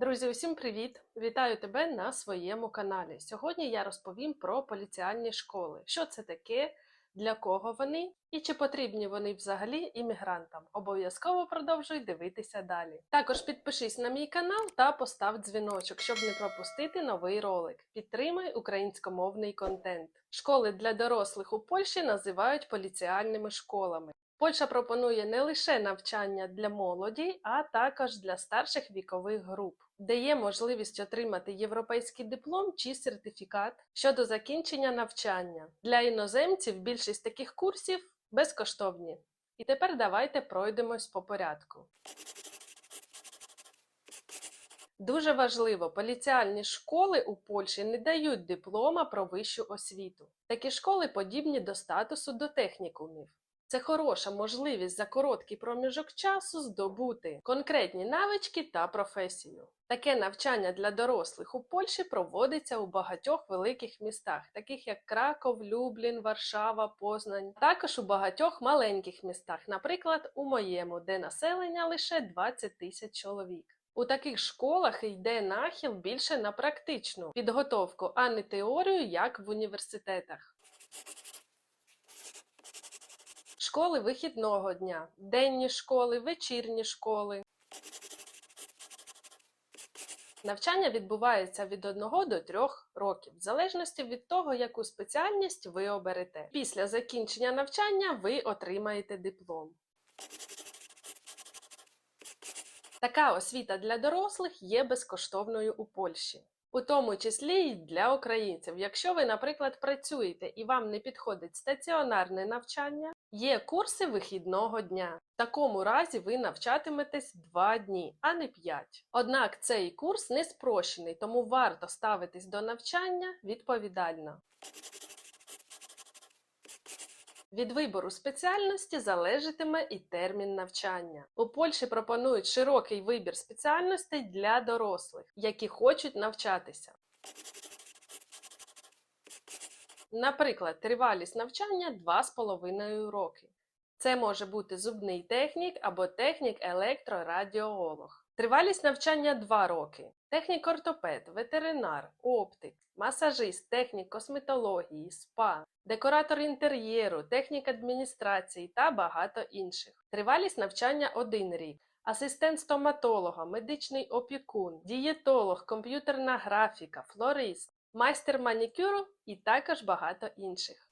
Друзі, усім привіт! Вітаю тебе на своєму каналі. Сьогодні я розповім про поліціальні школи. Що це таке, для кого вони і чи потрібні вони взагалі іммігрантам. Обов'язково продовжуй дивитися далі. Також підпишись на мій канал та постав дзвіночок, щоб не пропустити новий ролик. Підтримай українськомовний контент. Школи для дорослих у Польщі називають поліціальними школами. Польща пропонує не лише навчання для молоді, а також для старших вікових груп, де є можливість отримати європейський диплом чи сертифікат щодо закінчення навчання. Для іноземців більшість таких курсів безкоштовні. І тепер давайте пройдемось по порядку. Дуже важливо, поліціальні школи у Польщі не дають диплома про вищу освіту. Такі школи подібні до статусу до технікумів. Це хороша можливість за короткий проміжок часу здобути конкретні навички та професію. Таке навчання для дорослих у Польщі проводиться у багатьох великих містах, таких як Краков, Люблін, Варшава, Познань, також у багатьох маленьких містах, наприклад, у моєму, де населення лише 20 тисяч чоловік. У таких школах йде нахил більше на практичну підготовку, а не теорію, як в університетах. Школи вихідного дня, денні школи, вечірні школи. Навчання відбувається від 1 до 3 років, в залежності від того, яку спеціальність ви оберете. Після закінчення навчання ви отримаєте диплом. Така освіта для дорослих є безкоштовною у Польщі. У тому числі й для українців. Якщо ви, наприклад, працюєте і вам не підходить стаціонарне навчання, є курси вихідного дня. В такому разі ви навчатиметесь 2 дні, а не 5. Однак цей курс не спрощений, тому варто ставитись до навчання відповідально. Від вибору спеціальності залежатиме і термін навчання. У Польщі пропонують широкий вибір спеціальностей для дорослих, які хочуть навчатися. Наприклад, тривалість навчання 2,5 роки. Це може бути зубний технік або технік-електрорадіолог. Тривалість навчання 2 роки. Технік-ортопед, ветеринар, оптик, масажист, технік косметології, спа, декоратор інтер'єру, технік адміністрації та багато інших. Тривалість навчання 1 рік. Асистент стоматолога, медичний опікун, дієтолог, комп'ютерна графіка, флорист, майстер манікюру і також багато інших.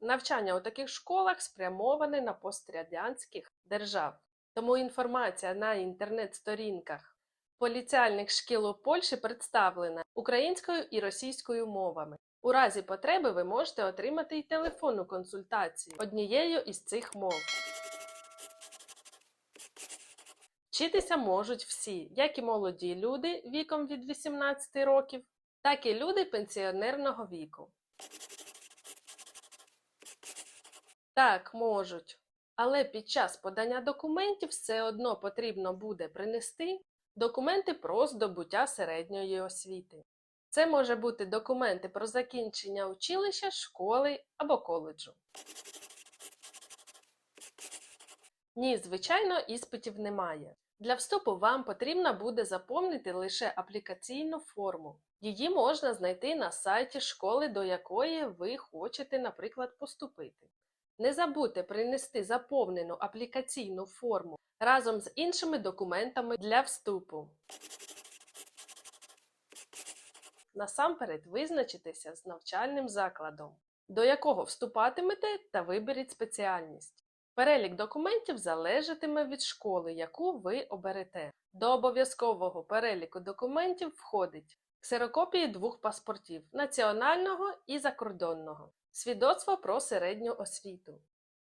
Навчання у таких школах спрямоване на пострадянських держав. Тому інформація на інтернет-сторінках поліціальних шкіл у Польщі представлена українською і російською мовами. У разі потреби ви можете отримати й телефонну консультацію однією із цих мов. Вчитися можуть всі, як і молоді люди віком від 18 років, так і люди пенсіонерного віку. Так, можуть. Але під час подання документів все одно потрібно буде принести документи про здобуття середньої освіти. Це може бути документи про закінчення училища, школи або коледжу. Ні, звичайно, іспитів немає. Для вступу вам потрібно буде заповнити лише аплікаційну форму. Її можна знайти на сайті школи, до якої ви хочете, наприклад, поступити. Не забудьте принести заповнену аплікаційну форму разом з іншими документами для вступу. Насамперед визначитеся з навчальним закладом, до якого вступатимете та виберіть спеціальність. Перелік документів залежатиме від школи, яку ви оберете. До обов'язкового переліку документів входить ксерокопії двох паспортів національного і закордонного, свідоцтво про середню освіту,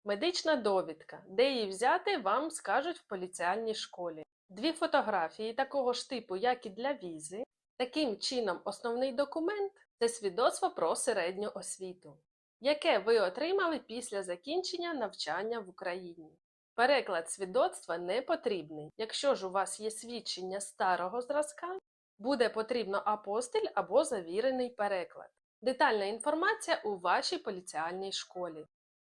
медична довідка, де її взяти, вам скажуть в поліціальній школі, дві фотографії такого ж типу, як і для візи. Таким чином, основний документ це свідоцтво про середню освіту яке ви отримали після закінчення навчання в Україні. Переклад свідоцтва не потрібний. Якщо ж у вас є свідчення старого зразка, буде потрібно апостиль або завірений переклад. Детальна інформація у вашій поліціальній школі.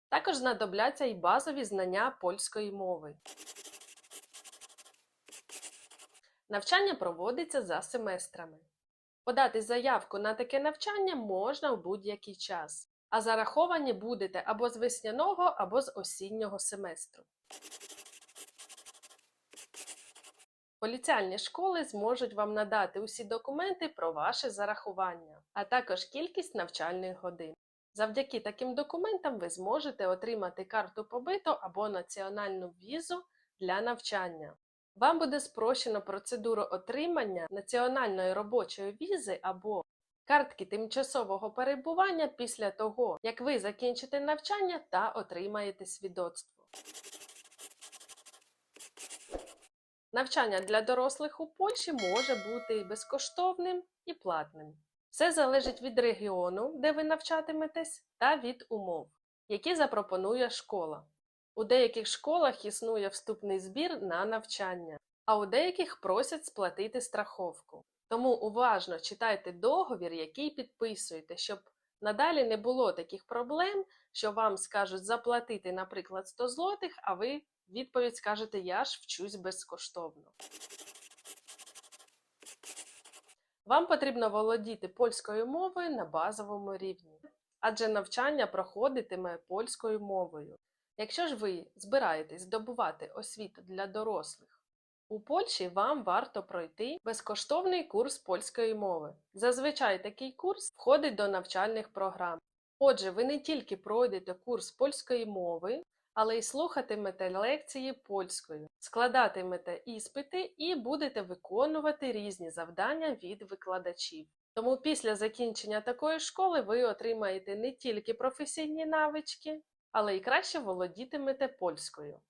Також знадобляться і базові знання польської мови. Навчання проводиться за семестрами. Подати заявку на таке навчання можна в будь-який час, а зараховані будете або з весняного, або з осіннього семестру. Поліціальні школи зможуть вам надати усі документи про ваше зарахування, а також кількість навчальних годин. Завдяки таким документам ви зможете отримати карту побиту або національну візу для навчання. Вам буде спрощено процедуру отримання національної робочої візи або картки тимчасового перебування після того, як ви закінчите навчання та отримаєте свідоцтво. Навчання для дорослих у Польщі може бути безкоштовним і платним. Все залежить від регіону, де ви навчатиметесь, та від умов, які запропонує школа. У деяких школах існує вступний збір на навчання, а у деяких просять сплатити страховку. Тому уважно читайте договір, який підписуєте, щоб надалі не було таких проблем, що вам скажуть заплатити, наприклад, 100 злотих, а ви відповідь скажете Я ж вчусь безкоштовно. Вам потрібно володіти польською мовою на базовому рівні, адже навчання проходитиме польською мовою. Якщо ж ви збираєтесь здобувати освіту для дорослих, у Польщі вам варто пройти безкоштовний курс польської мови. Зазвичай такий курс входить до навчальних програм. Отже, ви не тільки пройдете курс польської мови, але й слухатимете лекції польською, складатимете іспити і будете виконувати різні завдання від викладачів. Тому після закінчення такої школи ви отримаєте не тільки професійні навички, але й краще володітимете польською.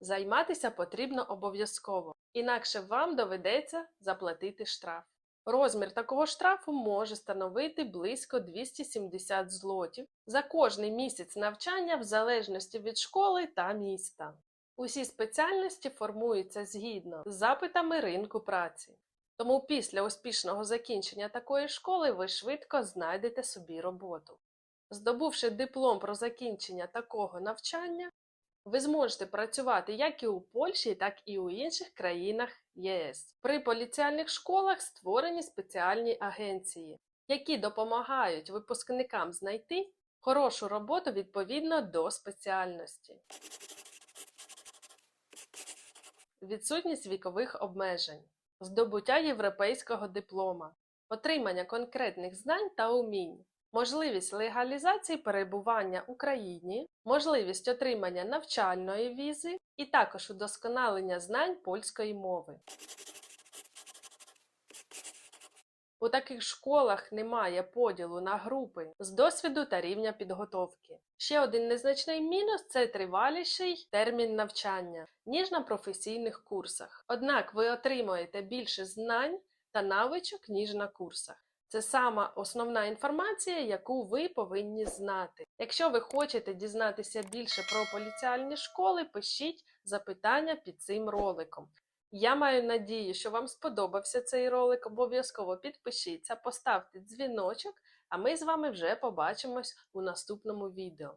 Займатися потрібно обов'язково, інакше вам доведеться заплатити штраф. Розмір такого штрафу може становити близько 270 злотів за кожний місяць навчання в залежності від школи та міста. Усі спеціальності формуються згідно з запитами ринку праці. Тому після успішного закінчення такої школи ви швидко знайдете собі роботу. Здобувши диплом про закінчення такого навчання, ви зможете працювати як і у Польщі, так і у інших країнах ЄС. При поліціальних школах створені спеціальні агенції, які допомагають випускникам знайти хорошу роботу відповідно до спеціальності. Відсутність вікових обмежень, здобуття європейського диплома, отримання конкретних знань та умінь, можливість легалізації перебування в Україні, можливість отримання навчальної візи і також удосконалення знань польської мови. У таких школах немає поділу на групи з досвіду та рівня підготовки. Ще один незначний мінус це триваліший термін навчання, ніж на професійних курсах. Однак ви отримуєте більше знань та навичок, ніж на курсах. Це сама основна інформація, яку ви повинні знати. Якщо ви хочете дізнатися більше про поліціальні школи, пишіть запитання під цим роликом. Я маю надію, що вам сподобався цей ролик. Обов'язково підпишіться, поставте дзвіночок, а ми з вами вже побачимось у наступному відео.